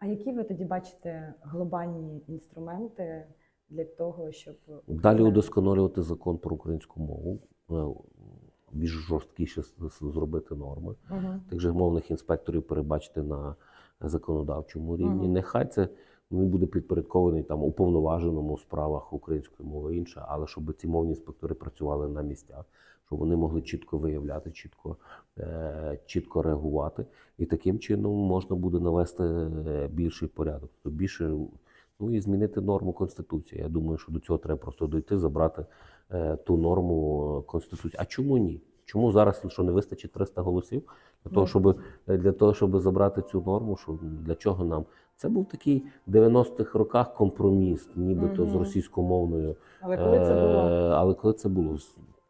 А які ви тоді бачите глобальні інструменти для того, щоб Далі удосконалювати закон про українську мову, е, більш жорсткіше зробити норми. Мгм. Тих же мовних інспекторів перебачити на законодавчому рівні. Мгм. Нехай це не буде підпорядкований там уповноваженому у справах української мови інше, але щоб ці мовні інспектори працювали на місцях, щоб вони могли чітко виявляти, чітко, е, чітко реагувати. І таким чином можна буде навести е, більший порядок. Тобто більше ну і змінити норму конституції. Я думаю, що до цього треба просто дойти, забрати е, ту норму конституції. А чому ні? Чому зараз що не вистачить 300 голосів для того, щоб для того, щоб забрати цю норму? Що для чого нам? Це був такий в 90-х роках компроміс, нібито з російськомовною. Але коли це було? Е, Але коли це було?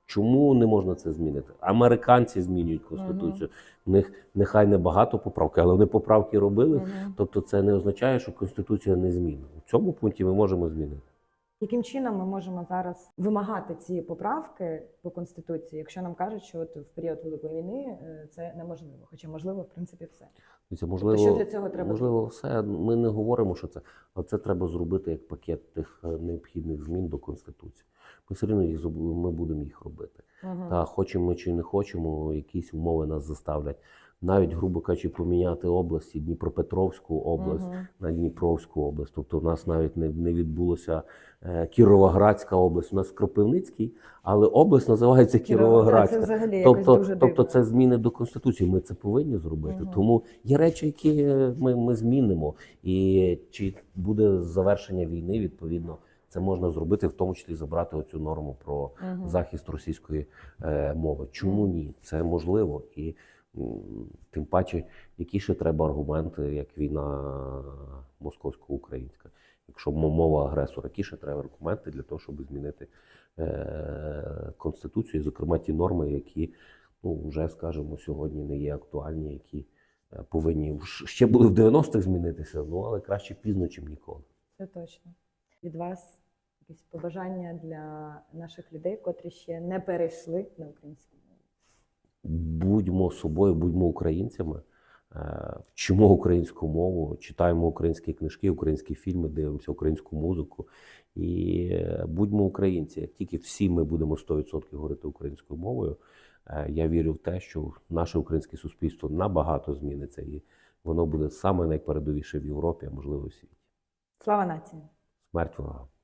Чому не можна це змінити? Американці змінюють конституцію. У них нехай не багато поправок, але вони поправки робили. Мгм. Тобто, це не означає, що конституція не змінна. У цьому пункті ми можемо змінити. Яким чином ми можемо зараз вимагати ці поправки по конституції, якщо нам кажуть, що от в період великої війни е, це неможливо, хоча можливо, в принципі, все. Це можливо, що для цього треба можливо, все. Ми не говоримо, що це, але це треба зробити як пакет тих е, необхідних змін до конституції. Ми все одно їх ми будемо їх робити. Мгм. Та хочемо ми чи не хочемо, якісь умови нас заставлять. Навіть, грубо кажучи, поміняти області Дніпропетровську область Мгм. на Дніпровську область. Тобто, у нас навіть не, не відбулося е, Кіровоградська область. У нас Кропивницький, але область називається Та, Це Кіровоградська. взагалі якось Тобто, дуже тобто це зміни до конституції. Ми це повинні зробити. Мгм. Тому є речі, які ми, ми змінимо. І чи буде завершення війни, відповідно, це можна зробити, в тому числі забрати оцю норму про Мгм. захист російської е, мови. Чому ні? Це можливо. І тим паче, які ще треба аргументи, як війна московсько-українська. Якщо мова агресора, які ще треба аргументи для того, щоб змінити е, конституцію, зокрема ті норми, які ну вже скажімо, сьогодні не є актуальні, які е, повинні ще були в 90-х змінитися. Ну але краще пізно, чим ніколи. Це точно. Від вас якісь побажання для наших людей, котрі ще не перейшли на українську. Будьмо собою, будьмо українцями, е, вчимо українську мову, читаємо українські книжки, українські фільми, дивимося українську музику. І е, будьмо українці. Як тільки всі ми будемо 100% говорити українською мовою, е, я вірю в те, що наше українське суспільство набагато зміниться, і воно буде саме найпередовіше в Європі, а можливо, у світі. Слава нації! Смерть ворогам!